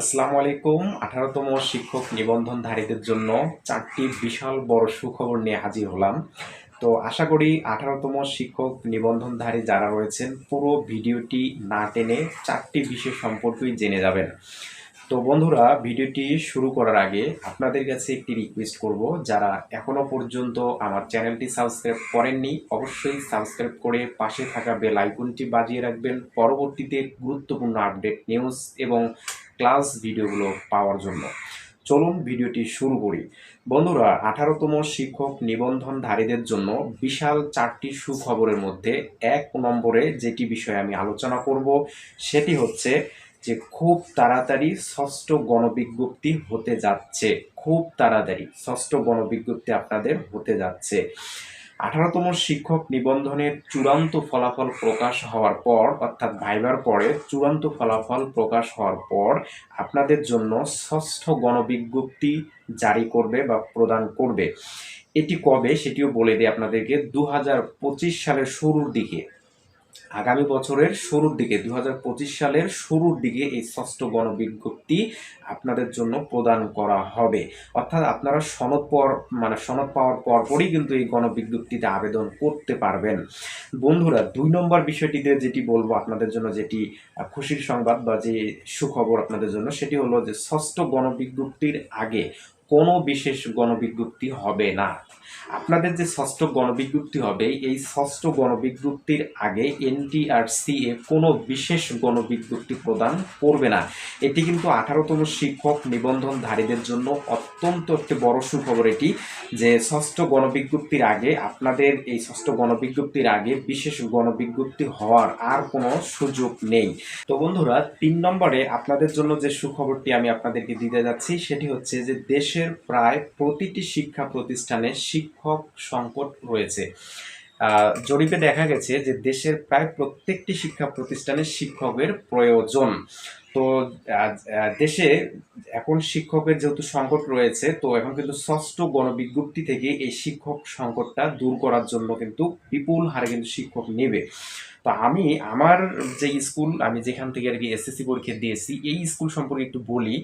আসসালামু আলাইকুম। আঠারোতম শিক্ষক নিবন্ধনধারীদের জন্য চারটি বিশাল বড় সুখবর নিয়ে হাজির হলাম। তো আশা করি আঠারোতম শিক্ষক নিবন্ধনধারী যারা রয়েছেন, পুরো ভিডিওটি না টেনে চারটি বিষয় সম্পর্কেই জেনে যাবেন। তো বন্ধুরা, ভিডিওটি শুরু করার আগে আপনাদের কাছে একটি রিকোয়েস্ট করব। যারা এখনও পর্যন্ত আমার চ্যানেলটি সাবস্ক্রাইব করেননি, অবশ্যই সাবস্ক্রাইব করে পাশে থাকা বেল আইকনটি বাজিয়ে রাখবেন। পরবর্তীতে গুরুত্বপূর্ণ আপডেট নিউজ এবং ক্লাস ভিডিওগুলো পাওয়ার জন্য। চলুন ভিডিওটি শুরু করি। বন্ধুরা, আঠারোতম শিক্ষক নিবন্ধনধারীদের জন্য বিশাল চারটি সুখবরের মধ্যে এক নম্বরে যেটি বিষয়ে আমি আলোচনা করব, সেটি হচ্ছে যে খুব তাড়াতাড়ি ষষ্ঠ গণবিজ্ঞপ্তি হতে যাচ্ছে। খুব তাড়াতাড়ি ষষ্ঠ গণবিজ্ঞপ্তি আপনাদের হতে যাচ্ছে। আঠারোতম শিক্ষক নিবন্ধনের চূড়ান্ত ফলাফল প্রকাশ হওয়ার পর, অর্থাৎ ভাইবার পরে চূড়ান্ত ফলাফল প্রকাশ হওয়ার পর, আপনাদের জন্য ষষ্ঠ গণবিজ্ঞপ্তি জারি করবে বা প্রদান করবে। এটি কবে? সেটিও বলে দিই আপনাদেরকে। দু হাজার পঁচিশ সালের শুরুর দিকে। আগামী বছরের শুরুর দিকে দু হাজার পঁচিশ সালের শুরুর দিকে এই ষষ্ঠ গণবিজ্ঞপ্তি আপনাদের জন্য প্রদান করা হবে। অর্থাৎ আপনারা সনদ পর মানে সনদ পাওয়ার পরপরই কিন্তু এই গণবিজ্ঞপ্তিতে আবেদন করতে পারবেন। বন্ধুরা, দুই নম্বর বিষয়টিতে যেটি বলব আপনাদের জন্য, যেটি খুশির সংবাদ বা যে সুখবর আপনাদের জন্য, সেটি হলো যে ষষ্ঠ গণবিজ্ঞপ্তির আগে কোনো বিশেষ গণবিজ্ঞপ্তি হবে না। আপনাদের যে ষষ্ঠ গণবিজ্ঞপ্তি হবে, এই ষষ্ঠ গণবিজ্ঞপ্তির আগে এনটিআরসি এ কোনো বিশেষ গণবিজ্ঞপ্তি প্রদান করবে না। এটি কিন্তু আঠারোতম শিক্ষক নিবন্ধনধারীদের জন্য অত্যন্ত একটি বড় সুখবর এটি যে ষষ্ঠ গণবিজ্ঞপ্তির আগে আপনাদের এই ষষ্ঠ গণবিজ্ঞপ্তির আগে বিশেষ গণবিজ্ঞপ্তি হওয়ার আর কোনো সুযোগ নেই। তো বন্ধুরা, তিন নম্বরে আপনাদের জন্য যে সুখবরটি আমি আপনাদেরকে দিতে যাচ্ছি, সেটি হচ্ছে যে দেশের প্রায় প্রতিটি শিক্ষা প্রতিষ্ঠানে শিক্ষক সংকট রয়েছে। জরিপে দেখা গেছে যে দেশের প্রায় প্রত্যেকটি শিক্ষা প্রতিষ্ঠানে শিক্ষকের প্রয়োজন। তো দেশে এখন শিক্ষকের যেহেতু সংকট রয়েছে, তো এখন কিন্তু ষষ্ঠ গণবিজ্ঞপ্তি থেকে এই শিক্ষক সংকটটা দূর করার জন্য কিন্তু বিপুল হারে কিন্তু শিক্ষক নেবে। তো আমি আমার যে স্কুল, আমি যেখান থেকে আর কি এসএসসি পরীক্ষা দিয়েছি, এই স্কুল সম্পর্কে একটু বলি।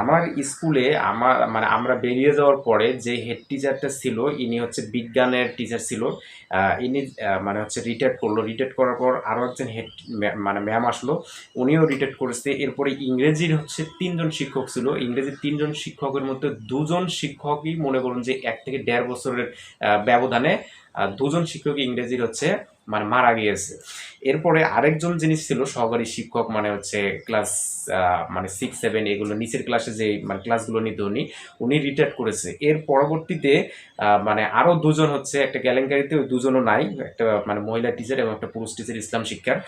আমার স্কুলে আমার মানে আমরা বেরিয়ে যাওয়ার পরে যে হেড টিচারটা ছিল, ইনি হচ্ছে বিজ্ঞানের টিচার ছিল ইনি মানে হচ্ছে রিটায়ার্ড করল। রিটায়ার্ড করার পর আরও একজন হেড মানে ম্যাম আসলো। উনিও রিটায়ার্ড করেছে। এরপরে ইংরেজির হচ্ছে তিনজন শিক্ষক ছিল। ইংরেজির তিনজন শিক্ষকের মধ্যে দুজন শিক্ষকই মনে করুন যে এক থেকে দেড় বছরের ব্যবধানে দুজন শিক্ষক ইংরেজির হচ্ছে মানে মারা গিয়েছে। এরপরে আরেকজন জিনিস ছিল, সহকারী শিক্ষক মানে হচ্ছে ক্লাস মানে সিক্স সেভেন এগুলো নিচের ক্লাসে যে মানে ক্লাসগুলো নিত উনি উনি রিটায়ার্ড করেছে। এর পরবর্তীতে মানে আরও দুজন হচ্ছে, একটা গ্যালেঙ্কারিতে ওই দুজনও নাই, একটা মানে মহিলা টিচার এবং একটা পুরুষ টিচার ইসলাম শিক্ষার।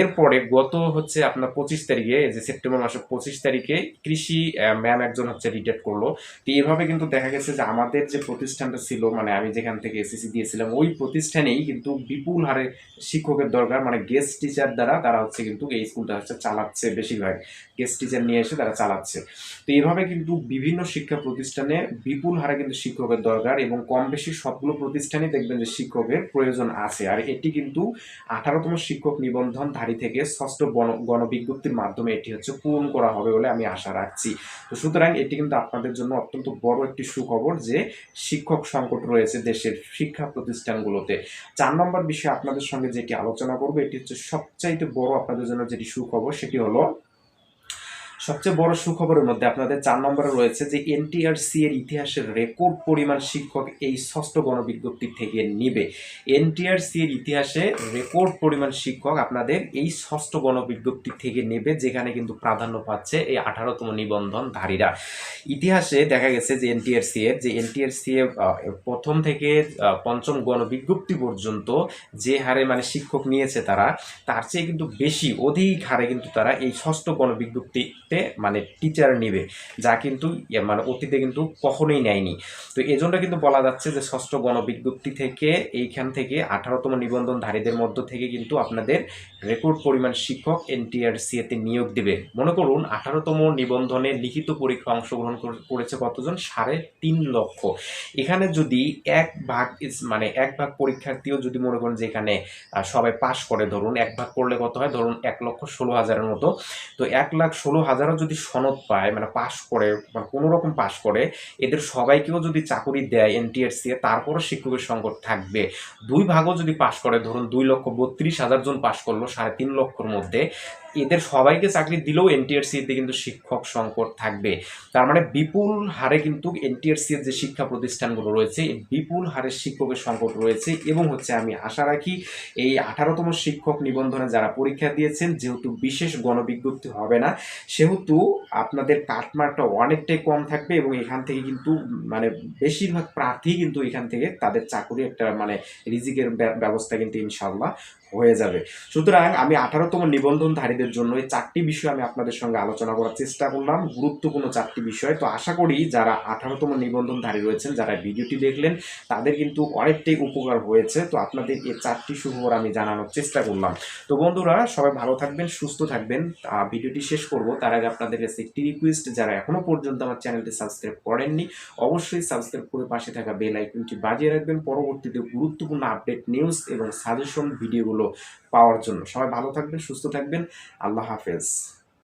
এরপরে গত হচ্ছে আপনার পঁচিশ তারিখে যে সেপ্টেম্বর মাসের পঁচিশ তারিখে কৃষি ম্যাম একজন হচ্ছে রিটায়ার করল। তো এভাবে কিন্তু দেখা গেছে যে আমাদের যে প্রতিষ্ঠানটা ছিল মানে আমি যেখান থেকে এসএসসি দিয়েছিলাম, ওই প্রতিষ্ঠানেই কিন্তু বিপুল হারে শিক্ষকের দরকার মানে গেস্ট টিচার দ্বারা তারা হচ্ছে কিন্তু এই স্কুলটা হচ্ছে চালাচ্ছে বেশিরভাগ। গেস্ট টিচার নিয়ে এসে তারা চালাচ্ছে। তো এইভাবে কিন্তু বিভিন্ন শিক্ষা প্রতিষ্ঠানে বিপুল হারে কিন্তু শিক্ষকের দরকার এবং কম বেশি সবগুলো প্রতিষ্ঠানে দেখবেন যে শিক্ষকের প্রয়োজন আছে। আর এটি কিন্তু আঠারোতম শিক্ষক নিবন্ধনধারী থেকে ষষ্ঠ গণ- গণবিজ্ঞপ্তির মাধ্যমে এটি হচ্ছে পূরণ করা হবে বলে আমি আশা রাখছি। তো সুতরাং এটি কিন্তু আপনাদের জন্য অত্যন্ত বড় একটি সুখবর যে শিক্ষক সংকট রয়েছে দেশের শিক্ষা প্রতিষ্ঠানগুলোতে। চার নম্বর বিষয়ে আপনাদের সঙ্গে যেটি আলোচনা করব, এটি হচ্ছে সবচাইতে বড় আপনাদের জন্য যেটি সুখবর, সেটি হলো সবচেয়ে বড় সুখবরের মধ্যে আপনাদের চার নম্বরে রয়েছে যে এনটিআরসি এর ইতিহাসের রেকর্ড পরিমাণ শিক্ষক এই ষষ্ঠ গণবিজ্ঞপ্তি থেকে নিবে। এনটিআরসি এর ইতিহাসে রেকর্ড পরিমাণ শিক্ষক আপনাদের এই ষষ্ঠ গণবিজ্ঞপ্তি থেকে নেবে, যেখানে কিন্তু প্রাধান্য পাচ্ছে এই আঠারোতম নিবন্ধনধারীরা। ইতিহাসে দেখা গেছে যে এনটিআরসি এর, যে এনটিআরসি এর প্রথম থেকে পঞ্চম গণবিজ্ঞপ্তি পর্যন্ত যে হারে মানে শিক্ষক নিয়েছে তারা, তার চেয়ে কিন্তু বেশি, অধিক হারে কিন্তু তারা এই ষষ্ঠ গণবিজ্ঞপ্তিতে মানে টিচার নেবে, যা কিন্তু ইয়ে মানে অতীতে কিন্তু কখনোই নেয়নি। তো এজন্য কিন্তু বলা যাচ্ছে যে, ষষ্ঠ গণবিজ্ঞপ্তি থেকে এইখান থেকে আঠারোতম নিবন্ধনধারীদের মধ্য থেকে কিন্তু আপনাদের রেকর্ড পরিমাণ শিক্ষক এনটিআরসি এতে নিয়োগ দেবে। মনে করুন, আঠারোতম নিবন্ধনে লিখিত পরীক্ষা অংশগ্রহণ করেছে কতজন? সাড়ে তিন লক্ষ। এখানে যদি এক ভাগ মানে এক ভাগ পরীক্ষার্থীও যদি মনে করেন যে এখানে সবাই পাশ করে, ধরুন এক ভাগ করলে কত হয়? ধরুন এক লক্ষ ষোলো হাজারের মতো। তো এক লাখ ষোলো হাজার হাজারো যদি সনদ পায় মানে পাশ করে মানে কোনো রকম পাশ করে, এদের সবাইকেও যদি চাকরি দেয় এনটিএসসি তারপরও শিক্ষকের সংকট থাকবে। দুই ভাগও যদি পাশ করে, ধরুন দুই লক্ষ বত্রিশ হাজার জন পাশ করল, সাড়ে তিন লক্ষর মধ্যে এদের সবাইকে চাকরি দিলেও এনটিআরসিতে কিন্তু শিক্ষক সংকট থাকবে। তার মানে বিপুল হারে কিন্তু এনটিআরসির যে শিক্ষা প্রতিষ্ঠানগুলো রয়েছে বিপুল হারে শিক্ষকের সংকট রয়েছে এবং হচ্ছে আমি আশা রাখি এই আঠারোতম শিক্ষক নিবন্ধনে যারা পরীক্ষা দিয়েছেন, যেহেতু বিশেষ গণবিজ্ঞপ্তি হবে না, সেহেতু আপনাদের কাটমার্কটা অনেকটাই কম থাকবে এবং এখান থেকে কিন্তু মানে বেশিরভাগ প্রার্থী কিন্তু এখান থেকে তাদের চাকরি একটা মানে রিজিকের ব্যবস্থা কিন্তু ইনশাল্লাহ হয়ে যাবে। সুতরাং আমি আঠারোতম নিবন্ধনধারীদের জন্য এই চারটি বিষয় আমি আপনাদের সঙ্গে আলোচনা করার চেষ্টা করলাম। গুরুত্বপূর্ণ চারটি বিষয়। তো আশা করি যারা আঠারোতম নিবন্ধনধারী রয়েছেন, যারা ভিডিওটি দেখলেন, তাদের কিন্তু অনেকটাই উপকার হয়েছে। তো আপনাদের এই চারটি সুখবর আমি জানানোর চেষ্টা করলাম। তো বন্ধুরা, সবাই ভালো থাকবেন, সুস্থ থাকবেন। ভিডিওটি শেষ করব। তার আগে আপনাদের কাছে একটি রিকোয়েস্ট যারা এখনও পর্যন্ত আমার চ্যানেলটি সাবস্ক্রাইব করেননি, অবশ্যই সাবস্ক্রাইব করে পাশে থাকা বেল আইকনটি বাজিয়ে রাখবেন। পরবর্তীতে গুরুত্বপূর্ণ আপডেট নিউজ এবং সাজেশন ভিডিওগুলো পাওয়ার জন্য। সবাই ভালো থাকবেন, সুস্থ থাকবেন। আল্লাহ হাফেজ।